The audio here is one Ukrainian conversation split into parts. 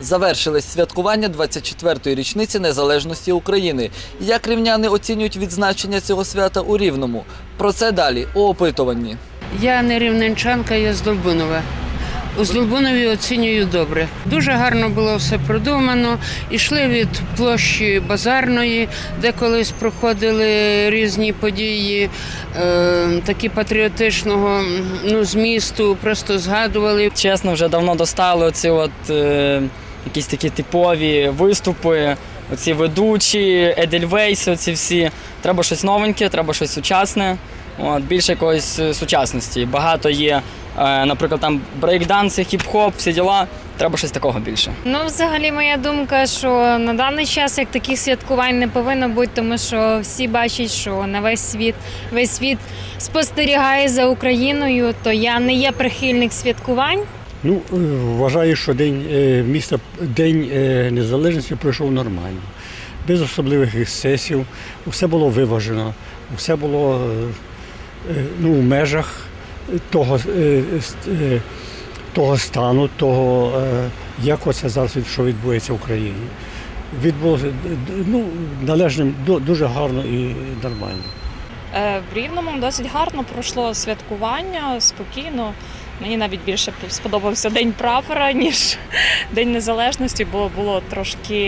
Завершились святкування 24-ї річниці незалежності України. Як рівняни оцінюють відзначення цього свята у Рівному? Про це далі у опитуванні. Я не рівненчанка, я з Долбунова. У Здолбунові оцінюю добре. Дуже гарно було все продумано. Ішли від площі базарної, де колись проходили різні події, е, такі патріотичного ну, змісту, просто згадували. Чесно, вже давно достали оці от е, якісь такі типові виступи, оці ведучі, Едельвейси, оці всі. Треба щось новеньке, треба щось сучасне. От, більше якоїсь е, сучасності. Багато є, е, наприклад, там брейкданси, хіп-хоп, всі діла. Треба щось такого більше. Ну, взагалі, моя думка, що на даний час як таких святкувань не повинно бути, тому що всі бачать, що на весь світ весь світ спостерігає за Україною, то я не є прихильник святкувань. Ну, е, вважаю, що день е, міста, день е, незалежності пройшов нормально, без особливих ексцесів. Усе було виважено, усе було ну, в межах того, того стану, того, як оце зараз що відбувається в Україні. Відбулося ну, належним, дуже гарно і нормально. В Рівному досить гарно пройшло святкування, спокійно. Мені навіть більше сподобався День прапора, ніж День Незалежності, бо було трошки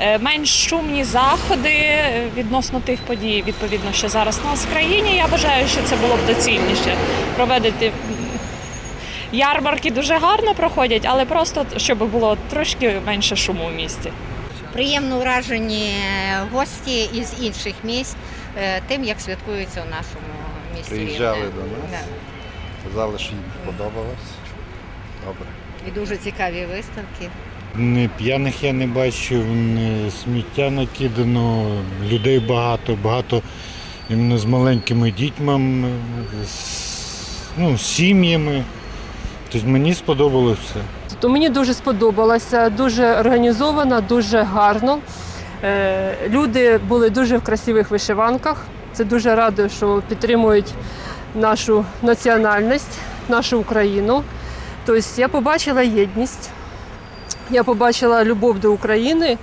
е, менш шумні заходи е, відносно тих подій, відповідно, що зараз у нас в країні. Я вважаю, що це було б доцільніше проведити. Ярмарки дуже гарно проходять, але просто щоб було трошки менше шуму в місті. приємно вражені гості із інших місць е, тим, як святкується у нашому місті. Приїжджали до нас. Да. Казали, що їм сподобалось. Добре. І дуже цікаві виставки. Ні п'яних я не бачив, ні сміття накидано, людей багато, багато іменно з маленькими дітьми, з, ну, з сім'ями. Тобто мені сподобалося все. То мені дуже сподобалося, дуже організовано, дуже гарно. Е, Люди були дуже в красивих вишиванках. Це дуже радує, що підтримують нашу національність, нашу Україну. Тобто я побачила єдність, я побачила любов до України.